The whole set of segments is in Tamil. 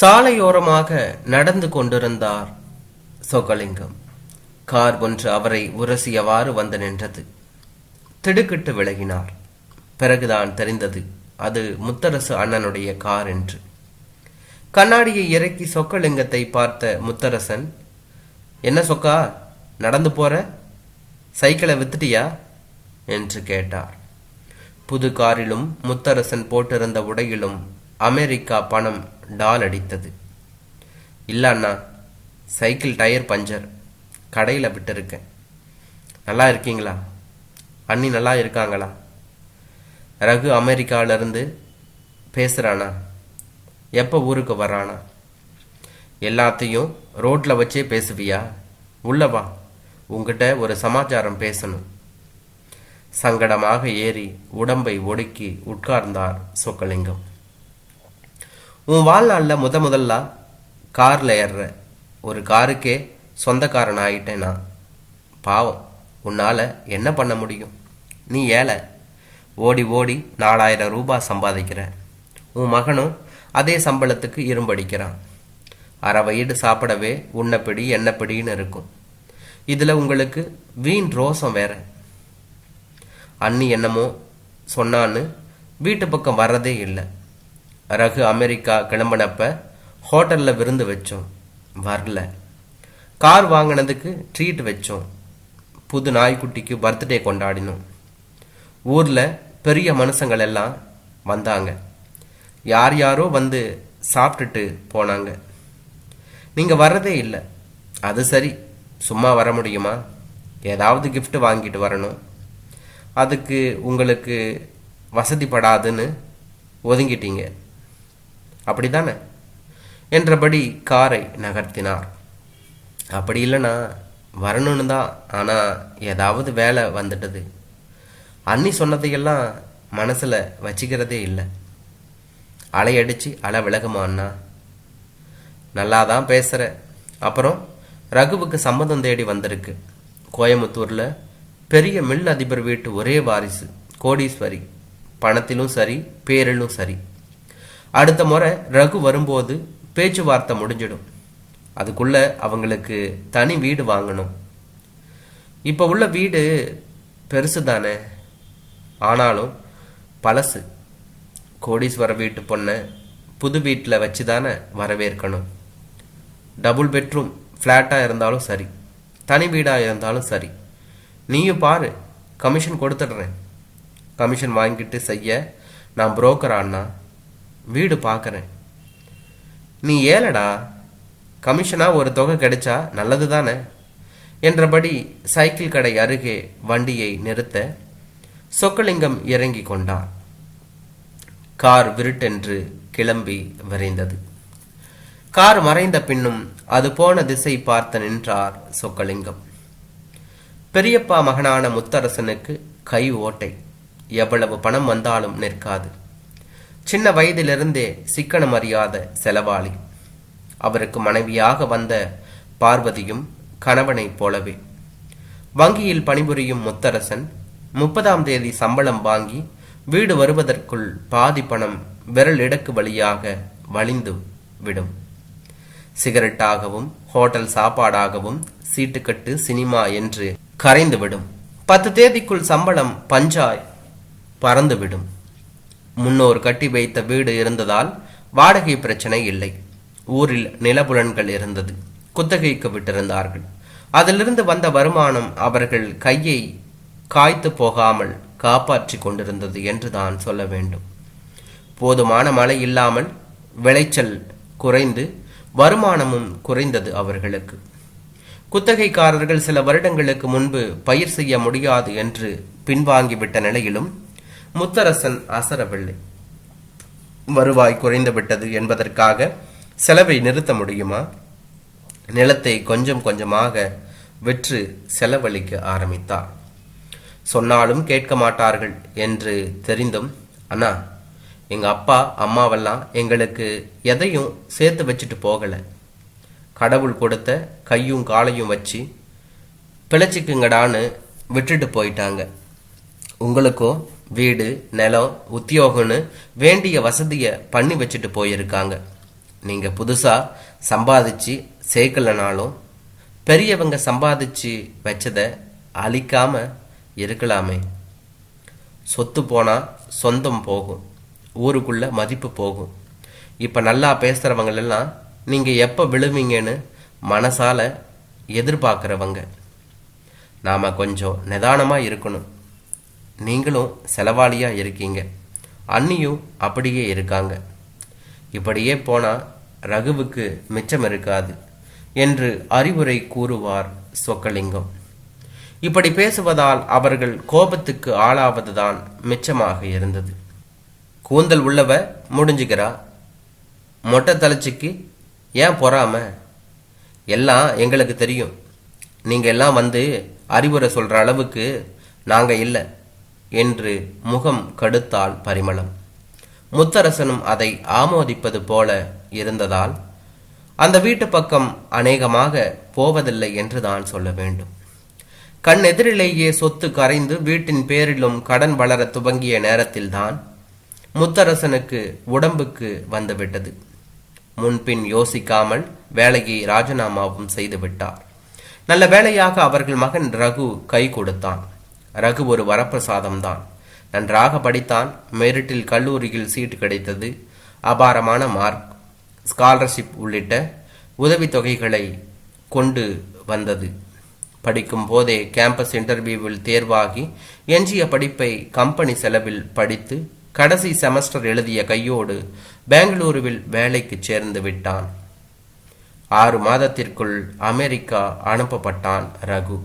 சாலையோரமாக நடந்து கொண்டிருந்தார் சொகலிங்கம். கார் ஒன்று அவரை உரசியவாறு வந்து நின்றது. திடுக்கிட்டு விலகினார். பிறகுதான் தெரிந்தது அது முத்தரசு அண்ணனுடைய கார் என்று. கண்ணாடியை இறக்கி சொக்கலிங்கத்தை பார்த்த முத்தரசன் என்ன சொக்கா நடந்து போற? சைக்கிளை வித்துட்டியா? என்று கேட்டார். புது காரிலும் முத்தரசன் போட்டிருந்த உடையிலும் அமெரிக்கா பணம் டால் அடித்தது. இல்ல அண்ணா சைக்கிள் டயர் பஞ்சர் கடையில் விட்டிருக்கேன். நல்லா இருக்கீங்களா? அண்ணி நல்லா இருக்காங்களா? ரகு அமெரிக்காவிலேருந்து பேசுகிறானா எப்போ ஊருக்கு வரானா எல்லாத்தையும் ரோட்டில் வச்சே பேசுவியா? உள்ளவா உங்ககிட்ட ஒரு சமாச்சாரம் பேசணும். சங்கடமாக ஏறி உடம்பை ஒடுக்கி உட்கார்ந்தார் சொக்கலிங்கம். உன் வாழ்நாளில் முத முதல்ல காரில் ஏறுற ஒரு காருக்கே சொந்தக்காரன் ஆகிட்டேன் நான் பாவம். உன்னால் என்ன பண்ண முடியும்? நீ ஏழை. ஓடி ஓடி நாலாயிரம் ரூபாய் சம்பாதிக்கிற. உன் மகனும் அதே சம்பளத்துக்கு இரும்படிக்கிறான் அரை வயிறு சாப்பிடவே உண்ணப்பிடி எண்ணப்பிடின்னு இருக்கும். இதில் உங்களுக்கு வீண் ரோசம் வேற. அண்ணி என்னமோ சொன்னான்னு வீட்டு பக்கம் வர்றதே இல்லை. ரகு அமெரிக்கா கிளம்பினப்ப ஹோட்டலில் விருந்து வச்சோம். வரல. கார் வாங்கினதுக்கு ட்ரீட் வச்சோம். புது நாய்க்குட்டிக்கு பர்த்டே கொண்டாடினோம். ஊரில் பெரிய மனுஷங்கள் எல்லாம் வந்தாங்க. யார் யாரோ வந்து சாப்பிட்டுட்டு போனாங்க. நீங்கள் வர்றதே இல்லை. அது சரி. சும்மா வர முடியுமா? ஏதாவது கிஃப்ட் வாங்கிட்டு வரணும். அதுக்கு உங்களுக்கு வசதிப்படாதுன்னு ஒதுங்கிட்டீங்க. அப்படிதானே என்றபடி காரை நகர்த்தினார். அப்படி இல்லைனா வரணும்னு தான் ஆனால் ஏதாவது வேலை வந்துட்டது. அன்னி சொன்னதையெல்லாம் மனசில் வச்சுக்கிறதே இல்லை. அலையடிச்சு அலை விலகுமா அண்ணா? நல்லா தான் பேசுகிற அப்புறம் ரகுவுக்கு சம்மதம் தேடி வந்திருக்கு. கோயம்புத்தூரில் பெரிய மில் அதிபர் வீட்டு ஒரே வாரிசு கோடீஸ்வரி. பணத்திலும் சரி பேரிலும் சரி. அடுத்த முறை ரகு வரும்போது பேச்சுவார்த்தை முடிஞ்சிடும். அதுக்குள்ள அவங்களுக்கு தனி வீடு வாங்கணும். இப்போ உள்ள வீடு பெருசு தானே. ஆனாலும் பழசு. கோடீஸ்வர வீட்டு பொண்ணை புது வீட்டில் வச்சு தானே வரவேற்கணும். டபுள் பெட்ரூம் ஃப்ளாட்டாக இருந்தாலும் சரி. தனி வீடாக இருந்தாலும் சரி. நீயும் பாரு கமிஷன் கொடுத்துட்றேன். கமிஷன் வாங்கிட்டு செய்ய நான் புரோக்கர் அண்ணா வீடு பார்க்குறேன். நீ ஏலடா கமிஷனா ஒரு தொகை கிடைச்சா நல்லது தானே? என்றபடி சைக்கிள் கடை அருகே வண்டியை நிறுத்த சொக்கலிங்கம் இறங்கி கொண்டார் கார் விருட்டென்று கிளம்பி விரைந்தது. கார் மறைந்த பின்னும் அது போன திசை பார்த்து நின்றார் சொக்கலிங்கம். பெரியப்பா மகனான முத்தரசனுக்கு கை ஓட்டை. எவ்வளவு பணம் வந்தாலும் நிற்காது. சின்ன வயதிலிருந்தே சிக்கனம் அறியாத செலவாளி. அவருக்கு மனைவியாக வந்த பார்வதியும் கணவனைப் போலவே. வங்கியில் பணிபுரியும் முத்தரசன் முப்பதாம் தேதி சம்பளம் வாங்கி வீடு வருவதற்குள் பாதி பணம் விரல் இடக்கு வழியாக வழிந்து விடும். சிகரெட்டாகவும் ஹோட்டல் சாப்பாடாகவும் சீட்டுக்கட்டு சினிமா என்று கரைந்துவிடும் பத்து தேதிக்குள் சம்பளம் பஞ்சாய் பறந்துவிடும். முன்னோர் கட்டி வைத்த வீடு இருந்ததால் வாடகை பிரச்சனை இல்லை. ஊரில் நிலபுலன்கள் இருந்தது. குத்தகைக்கு விட்டிருந்தார்கள். அதிலிருந்து வந்த வருமானம் அவர்கள் கையை காய்த்து போகாமல் காப்பாற்றி கொண்டிருந்தது என்று தான் சொல்ல வேண்டும். போதுமான மழை இல்லாமல் விளைச்சல் குறைந்து வருமானமும் குறைந்தது அவர்களுக்கு. குத்தகைக்காரர்கள் சில வருடங்களுக்கு முன்பு பயிர் செய்ய முடியாது என்று பின்வாங்கிவிட்ட நிலையிலும் முத்தரசன் அசரவில்லை. வருவாய் குறைந்துவிட்டது என்பதற்காக செலவை நிறுத்த முடியுமா? நிலத்தை கொஞ்சம் கொஞ்சமாக விற்று செலவழிக்க ஆரம்பித்தார். சொன்னாலும் கேட்க மாட்டார்கள் என்று தெரிந்தும் அண்ணா எங்கள் அப்பா அம்மாவெல்லாம் எங்களுக்கு எதையும் சேர்த்து வச்சுட்டு போகலை. கடவுள் கொடுத்த கையும் காலையும் வச்சு பிழைச்சிக்குங்கடான்னு விட்டுட்டு போயிட்டாங்க. உங்களுக்கோ வீடு நிலம் உத்தியோகம்னு வேண்டிய வசதியை பண்ணி வச்சுட்டு போயிருக்காங்க. நீங்கள் புதுசாக சம்பாதிச்சு சேர்க்கலனாலும் பெரியவங்க சம்பாதிச்சு வச்சதை அழிக்காமல் இருக்கலாமே. சொத்து போனால் சொந்தம் போகும். ஊருக்குள்ள மதிப்பு போகும். இப்போ நல்லா பேசுகிறவங்களெல்லாம் நீங்கள் எப்போ விழுவீங்கன்னு மனசால எதிர்பார்க்குறவங்க. நாம் கொஞ்சம் நிதானமாக இருக்கணும். நீங்களும் செலவாளியா இருக்கீங்க. அண்ணியும் அப்படியே இருக்காங்க. இப்படியே போனா ரகுவுக்கு மிச்சம் இருக்காது என்று அறிவுரை கூறுவார் சொக்கலிங்கம். இப்படி பேசுவதால் அவர்கள் கோபத்துக்கு ஆளாவதுதான் மிச்சமாக இருந்தது. கூந்தல் உள்ளவ முடிஞ்சுக்கிறா? மொட்டை தலைச்சிக்கு ஏன் பொறாம? எல்லாம் எங்களுக்கு தெரியும். நீங்க எல்லாம் வந்து அறிவுரை சொல்ற அளவுக்கு நாங்கள் இல்லை. என்று முகம் கடுத்தால் பரிமளம். முத்தரசனும் அதை ஆமோதிப்பது போல இருந்ததால் அந்த வீட்டு பக்கம் அநேகமாக போவதில்லை என்றுதான் சொல்ல வேண்டும். கண் எதிரிலேயே சொத்து கரைந்து வீட்டின் பேரிலும் கடன் வளர துவங்கிய நேரத்தில்தான் முத்தரசனுக்கு உடம்புக்கு வந்துவிட்டது. முன்பின் யோசிக்காமல் வேலையை ராஜினாமாவும் செய்துவிட்டார். நல்ல வேலையாக அவர்கள் மகன் ரகு கை கொடுத்தான். ரகு ஒரு வரப்பிரசாதம்தான். நன்றாக படித்தான் மெரிட்டில் கல்லூரியில் சீட்டு கிடைத்தது அபாரமான மார்க் ஸ்காலர்ஷிப் உள்ளிட்ட உதவித்தொகைகளை கொண்டு வந்தது. படிக்கும் போதே கேம்பஸ் இன்டர்வியூவில் தேர்வாகி எஞ்சிய படிப்பை கம்பெனி செலவில் படித்து கடைசி செமஸ்டர் எழுதிய கையோடு பெங்களூருவில் வேலைக்கு சேர்ந்து விட்டான். ஆறு மாதத்திற்குள் அமெரிக்கா அனுப்பப்பட்டான் ரகு.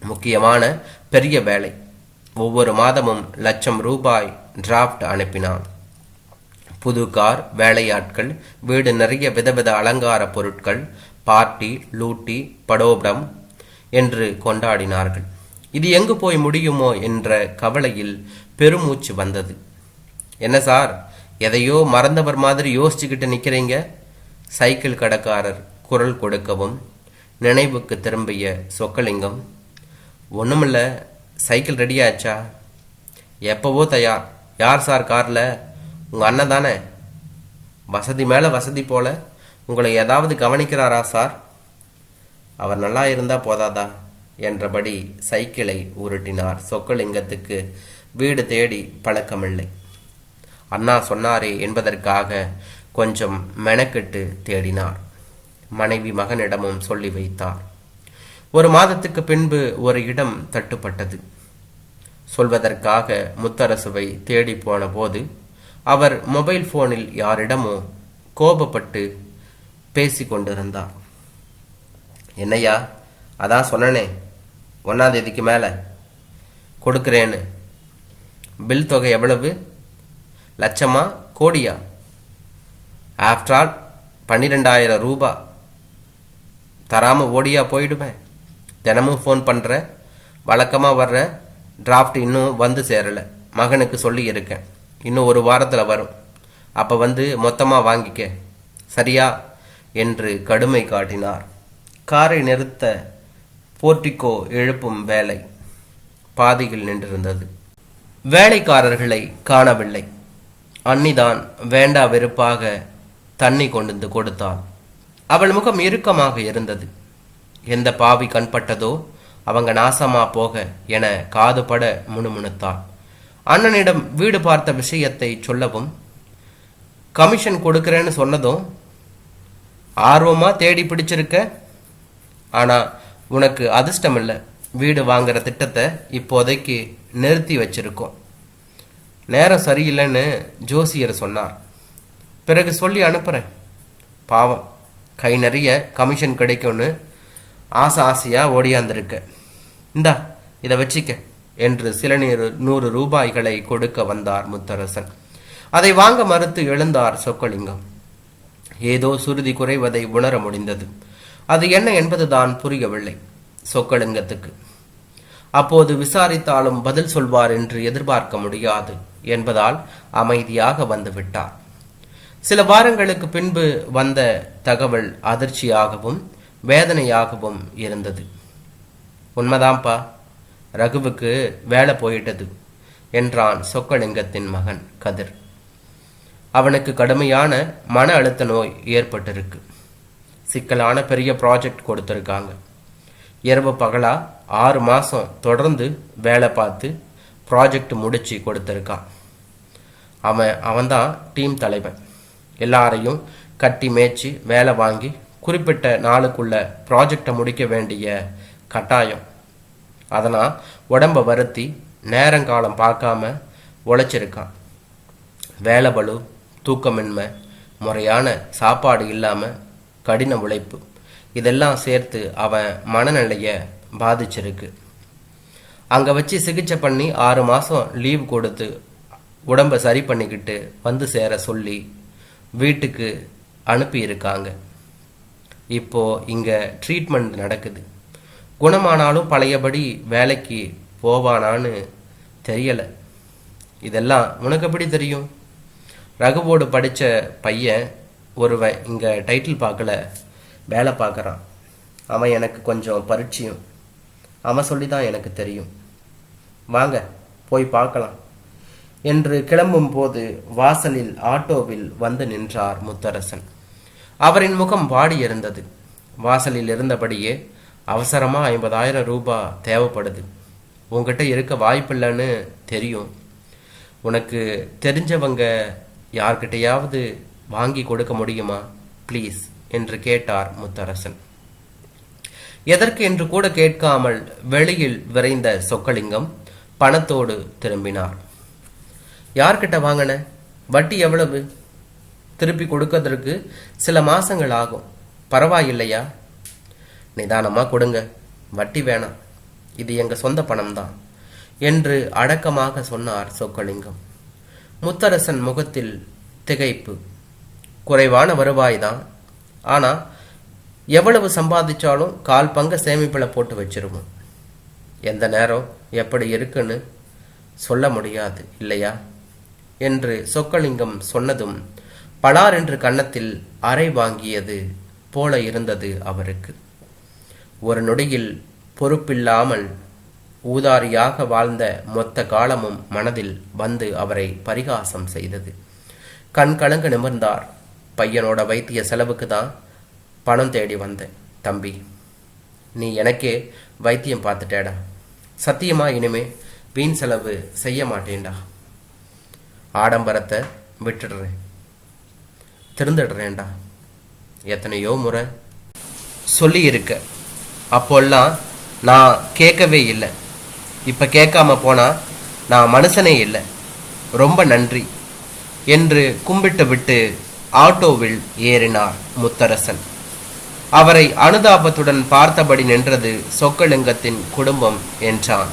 முக்கியமான பெரிய வேலை. ஒவ்வொரு மாதமும் லட்சம் ரூபாய் டிராஃப்ட் அனுப்பினான். புது கார் வேலையாட்கள் வீடு நிறைய விதவித அலங்கார பொருட்கள் பார்ட்டி லூட்டி படோபடம் என்று கொண்டாடினார்கள். இது எங்கு போய் முடியுமோ என்ற கவலையில் பெருமூச்சு வந்தது. என்ன சார் எதையோ மறந்தவர் மாதிரி யோசிச்சுக்கிட்டு நிற்கிறீங்க சைக்கிள் கடைக்காரர் குரல் கொடுக்கவும் நினைவுக்கு திரும்பிய சொக்கலிங்கம் ஒன்றுமில்ல சைக்கிள் ரெடியாச்சா எப்போவோ தயார். யார் சார் காரில்? உங்கள் அண்ணன் தானே. வசதி மேலே வசதி போல உங்களை ஏதாவது கவனிக்கிறாரா சார்? அவர் நல்லா இருந்தால் போதாதா? என்றபடி சைக்கிளை உருட்டினார். சொக்கலிங்கத்துக்கு வீடு தேடி பழக்கமில்லை. அண்ணா சொன்னாரே என்பதற்காக கொஞ்சம் மெனக்கெட்டு தேடினார். மனைவி மகனிடமும் சொல்லி வைத்தார். ஒரு மாதத்துக்கு பின்பு ஒரு இடம் தட்டுப்பட்டது. சொல்வதற்காக முத்தரசுவை தேடி போன போது அவர் மொபைல் போனில் யாரிடமோ கோபப்பட்டு பேசி கொண்டிருந்தார். என்னையா அதான் சொன்னனே ஒன்றாந்தேதிக்கு தேதிக்கு மேல. பில் தொகை எவ்வளவு? லட்சமா? கோடியா? ஆஃப்டர் ஆல் பன்னிரெண்டாயிரம் ரூபா. தராம ஓடியா போயிடுவேன் தினமும் ஃபோன் பண்ணுற வழக்கமாக வர்ற டிராஃப்ட் இன்னும் வந்து சேரலை. மகனுக்கு சொல்லியிருக்கேன் இன்னும் ஒரு வாரத்தில் வரும். அப்போ வந்து மொத்தமாக வாங்கிக்க. சரியா? என்று கடுமை காட்டினார். காரை நிறுத்த போர்டிகோ எழுப்பும் வேலை பாதியில் நின்றிருந்தது. வேலைக்காரர்களை காணவில்லை. அன்னிதான் வேண்டா வெறுப்பாக தண்ணி கொண்டு வந்து கொடுத்தாள் அவள் முகம் இறுக்கமாக இருந்தது. எந்த பாவி கண்பட்டதோ அவங்க நாசமா போக என காதுபட முணுமுணுத்தான் அண்ணனிடம் வீடு பார்த்த விஷயத்தை சொல்லவும் கமிஷன் கொடுக்குறேன்னு சொன்னதும் ஆர்வமாக தேடி பிடிச்சிருக்க? ஆனால் உனக்கு அதிர்ஷ்டம் இல்லை வீடு வாங்குற திட்டத்தை இப்போதைக்கு நிறுத்தி வச்சிருக்கோம். நேரம் சரியில்லைன்னு ஜோசியர் சொன்னார். பிறகு சொல்லி அனுப்புகிறேன் பாவம் கை நிறைய கமிஷன் கிடைக்கும்னு ஆசை ஆசையா ஓடியாந்திருக்க இந்தா இதை வச்சிக்க என்று சில நீர் நூறு ரூபாய்களை கொடுக்க வந்தார் முத்தரசன். அதை வாங்க மறுத்து எழுந்தார் சொக்கலிங்கம். ஏதோ சுருதி குறைவதை உணர முடிந்தது. அது என்ன என்பதுதான் புரியவில்லை சொக்கலிங்கத்துக்கு. அப்போது விசாரித்தாலும் பதில் சொல்வார் என்று எதிர்பார்க்க முடியாது என்பதால் அமைதியாக வந்து விட்டார். சில வாரங்களுக்கு பின்பு வந்த தகவல் அதிர்ச்சியாகவும் வேதனையாகவும் இருந்தது. உண்மைதான்ப்பா ரகுவுக்கு வேலை போயிட்டது என்றான் சொக்கலிங்கத்தின் மகன் கதிர். அவனுக்கு கடுமையான மன அழுத்த நோய் ஏற்பட்டிருக்கு. சிக்கலான பெரிய ப்ராஜெக்ட் கொடுத்துருக்காங்க. இரவு பகலா ஆறு மாதம் தொடர்ந்து வேலை பார்த்து ப்ராஜெக்ட் முடிச்சு கொடுத்துருக்கான். அவன் அவன்தான் டீம் தலைவன். எல்லாரையும் கட்டி மேய்ச்சி வேலை வாங்கி குறிப்பிட்ட நாளுக்குள்ள ப்ராஜெக்டை முடிக்க வேண்டிய கட்டாயம். அதனால் உடம்ப வருத்தி நேரங்காலம் பார்க்காம உழைச்சிருக்கான். வேலை பலு தூக்கமின்மை முறையான சாப்பாடு இல்லாமல் கடின உழைப்பு இதெல்லாம் சேர்த்து அவன் மனநிலையை பாதிச்சிருக்கு. அங்கே வச்சு சிகிச்சை பண்ணி ஆறு மாதம் லீவ் கொடுத்து உடம்பை சரி பண்ணிக்கிட்டு வந்து சேர சொல்லி வீட்டுக்கு அனுப்பியிருக்காங்க. இப்போ இங்கே ட்ரீட்மெண்ட் நடக்குது. குணமானாலும் பழையபடி வேலைக்கு போவானான்னு தெரியலை. இதெல்லாம் உனக்கு எப்படி தெரியும்? ரகுவோடு படித்த பையன் ஒருவன் இங்கே டைட்டில் பார்க்கல வேலை பார்க்குறான். அவன் எனக்கு கொஞ்சம் பரிச்சயம். அவன் சொல்லி தான் எனக்கு தெரியும். வாங்க போய் பார்க்கலாம். என்று கிளம்பும் போது வாசலில் ஆட்டோவில் வந்து நின்றார் முத்தரசன். அவரின் முகம் வாடியிருந்தது வாசலில் இருந்தபடியே அவசரமாக ஐம்பதாயிரம் ரூபாய் தேவைப்படுது. உங்ககிட்ட இருக்க வாய்ப்பில்லைன்னு தெரியும். உனக்கு தெரிஞ்சவங்க யார்கிட்டையாவது வாங்கி கொடுக்க முடியுமா? ப்ளீஸ் என்று கேட்டார் முத்தரசன். எதற்கு என்று கூட கேட்காமல் வெளியில் விரைந்த சொக்கலிங்கம் பணத்தோடு திரும்பினார். யார்கிட்ட வாங்கின? வட்டி எவ்வளவு? திருப்பி கொடுக்கறதற்கு சில மாசங்கள் ஆகும் பரவாயில்லையா? நிதானமா கொடுங்க. வட்டி வேணாம். இது எங்க சொந்த பணம் தான் என்று அடக்கமாக சொன்னார் சொக்கலிங்கம். முத்தரசன் முகத்தில் திகைப்பு. குறைவான வருவாய் தான் ஆனா எவ்வளவு சம்பாதிச்சாலும் கால் பங்க சேமிப்பில் போட்டு வச்சிருவோம். எந்த நேரம் எப்படி இருக்குன்னு சொல்ல முடியாது இல்லையா? என்று சொக்கலிங்கம் சொன்னதும் பலார் என்று கன்னத்தில் அறை வாங்கியது போல இருந்தது அவருக்கு. ஒரு நொடியில் பொறுப்பில்லாமல் ஊதாரியாக வாழ்ந்த மொத்த காலமும் மனதில் வந்து அவரை பரிகாசம் செய்தது. கண் கலங்க நிமிர்ந்தார். பையனோட வைத்திய செலவுக்கு தான் பணம் தேடி வந்தேன். தம்பி நீ எனக்கே வைத்தியம் பார்த்துட்டேடா. சத்தியமா இனிமே வீண் செலவு செய்ய மாட்டேன்டா. ஆடம்பரத்தை விட்டுடுறேன். திருந்துடுறேன்டா. எத்தனையோ முறை சொல்லியிருக்க. அப்போல்லாம் நான் கேட்கவே இல்லை. இப்போ கேட்காம போனால் நான் மனுஷனே இல்லை. ரொம்ப நன்றி என்று கும்பிட்டு விட்டு ஆட்டோவில் ஏறினார் முத்தரசன். அவரை அனுதாபத்துடன் பார்த்தபடி நின்றது சொக்கலிங்கத்தின் குடும்பம் என்றான்.